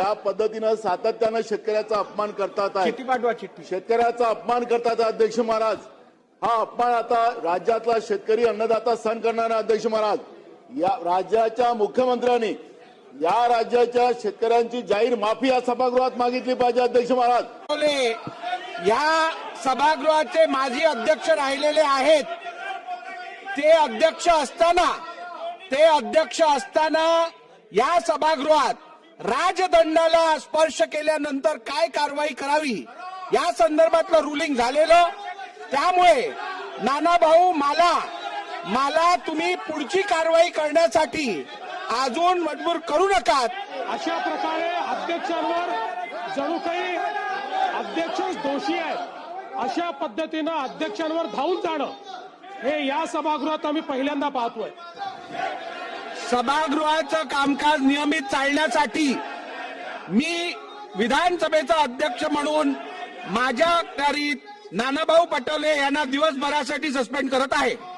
त्या पद्धतीनं सातत्यानं शेतकऱ्याचा अपमान करतात शेतकऱ्याचा अपमान करतात अध्यक्ष महाराज. हा अपमान आता राज्यातला शेतकरी अन्नदाता सहन करणारा अध्यक्ष महाराज. या राज्याच्या मुख्यमंत्र्यांनी या राज्याच्या शेतकऱ्यांची जाहीर माफी या सभागृहात मागितली पाहिजे अध्यक्ष महाराज. या सभागृहाचे माजी अध्यक्ष राहिलेले आहेत. ते अध्यक्ष असताना ते अध्यक्ष असताना या सभागृहात राजदंडाला स्पर्श केल्यानंतर काय कारवाई करावी? या संदर्भातलं रुलिंग झालेलं. त्यामुळे नाना भाऊ मला मला तुम्ही पुढची कारवाई करण्यासाठी अजून मजबूर करू नका अशा प्रकारे अध्यक्षांवर जणू काही अध्यक्ष दोषी आहेत अशा पद्धतीनं अध्यक्षांवर धावून जाणं हे या सभागृहात आम्ही पहिल्यांदा पाहतोय. सभागृहाचं कामकाज नियमित चालण्यासाठी मी विधानसभेचा अध्यक्ष म्हणून माझ्या करीत नानाभाऊ पटोले यांना दिवसभरासाठी सस्पेंड करत आहे.